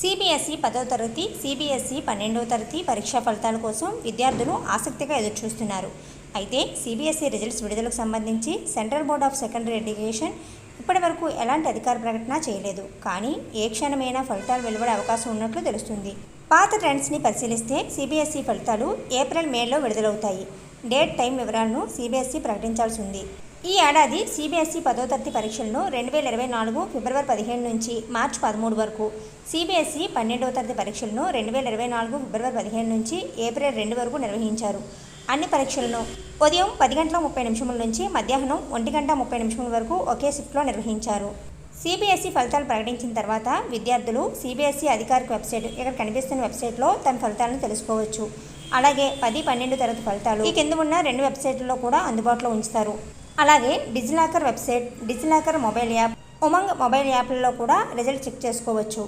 CBSE పదో తరగతి CBSE పన్నెండవ తరగతి పరీక్షా ఫలితాల కోసం విద్యార్థులు ఆసక్తిగా ఎదురుచూస్తున్నారు. అయితే సిబిఎస్ఈ రిజల్ట్స్ విడుదలకు సంబంధించి central board of secondary education ఇప్పటివరకు ఎలాంటి అధికార ప్రకటన చేయలేదు. కానీ ఏ క్షణమైనా ఫలితాలు వెలువడే అవకాశం ఉన్నట్లు తెలుస్తుంది. పాత ట్రెండ్స్ని పరిశీలిస్తే సిబిఎస్ఈ ఫలితాలు ఏప్రిల్ మేలో విడుదలవుతాయి. డేట్ టైం వివరాలను సిబిఎస్ఈ ప్రకటించాల్సి ఉంది. ఈ ఏడాది సిబిఎస్ఈ పదో తరగతి పరీక్షలను రెండు వేల ఇరవై నాలుగు ఫిబ్రవరి పదిహేను నుంచి మార్చి పదమూడు వరకు సిబిఎస్ఈ పన్నెండవ తరగతి పరీక్షలను రెండు వేల ఇరవై నాలుగు ఫిబ్రవరి పదిహేను నుంచి ఏప్రిల్ రెండు వరకు నిర్వహించారు. అన్ని పరీక్షలను ఉదయం పది గంటల ముప్పై నిమిషముల నుంచి మధ్యాహ్నం ఒంటి గంట ముప్పై నిమిషముల వరకు ఒకే షిఫ్ట్లో నిర్వహించారు. సిబిఎస్ఈ ఫలితాలు ప్రకటించిన తర్వాత విద్యార్థులు సిబిఎస్ఈ అధికారిక వెబ్సైట్ ఇక్కడ కనిపిస్తున్న వెబ్సైట్లో తమ ఫలితాలను తెలుసుకోవచ్చు. అలాగే పది పన్నెండు తరగతి ఫలితాలు. ఈ కింద ఉన్న రెండు వెబ్సైట్లలో కూడా అందుబాటులో ఉంచుతారు. అలాగే DigiLocker website DigiLocker mobile app UMANG mobile యాప్లలో కూడా రిజల్ట్ చెక్ చేసుకోవచ్చు.